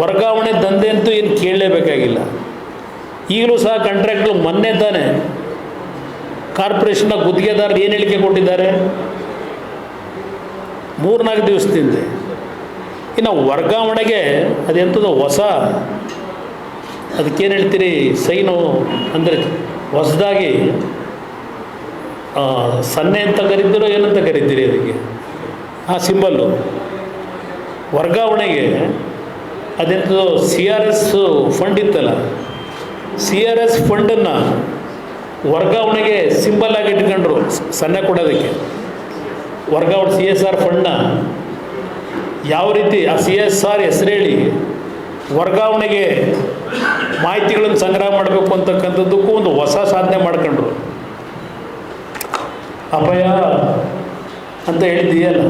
ವರ್ಗಾವಣೆ ದಂಧೆ ಅಂತೂ ಏನು ಕೇಳಲೇಬೇಕಾಗಿಲ್ಲ. ಈಗಲೂ ಸಹ ಕಾಂಟ್ರಾಕ್ಟ್ಗಳು ಮೊನ್ನೆ ತಾನೆ ಕಾರ್ಪೊರೇಷನ್ನ ಗುತ್ತಿಗೆದಾರರು ಏನು ಹೇಳಿಕೆ ಕೊಟ್ಟಿದ್ದಾರೆ? ಮೂರ್ನಾಲ್ಕು ದಿವಸದಿಂದ. ಇನ್ನು ವರ್ಗಾವಣೆಗೆ ಅದೆಂಥದ್ದು ಹೊಸ, ಅದಕ್ಕೇನು ಹೇಳ್ತೀರಿ, ಸೈನು ಅಂದರೆ ಹೊಸದಾಗಿ ಸನ್ನೆ ಅಂತ ಕರೀತೀರೋ ಏನಂತ ಕರೀತೀರಿ ಅದಕ್ಕೆ? ಆ ಸಿಂಬಲ್ಲು ವರ್ಗಾವಣೆಗೆ ಅದೆಂಥದ್ದು ಸಿ ಆರ್ ಎಸ್ ಫಂಡ್ ಇತ್ತಲ್ಲ ಸಿ ಆರ್ ಎಸ್ ಫಂಡನ್ನು ವರ್ಗಾವಣೆಗೆ ಸಿಂಬಲ್ ಆಗಿ ಇಟ್ಕೊಂಡ್ರು, ಸನ್ನೆ ಕೊಡೋದಕ್ಕೆ. ವರ್ಗಾವಣೆ ಸಿ ಎಸ್ ಆರ್ ಫಂಡ್ನ ಯಾವ ರೀತಿ, ಆ ಸಿ ಎಸ್ ಆರ್ ಹೆಸರೇಳಿ ವರ್ಗಾವಣೆಗೆ ಮಾಹಿತಿಗಳನ್ನು ಸಂಗ್ರಹ ಮಾಡಬೇಕು ಅಂತಕ್ಕಂಥದ್ದಕ್ಕೂ ಒಂದು ಹೊಸ ಸಾಧನೆ ಮಾಡ್ಕೊಂಡ್ರು. ಅಪಾಯ ಅಂತ ಹೇಳಿದ್ದೀಯಲ್ಲ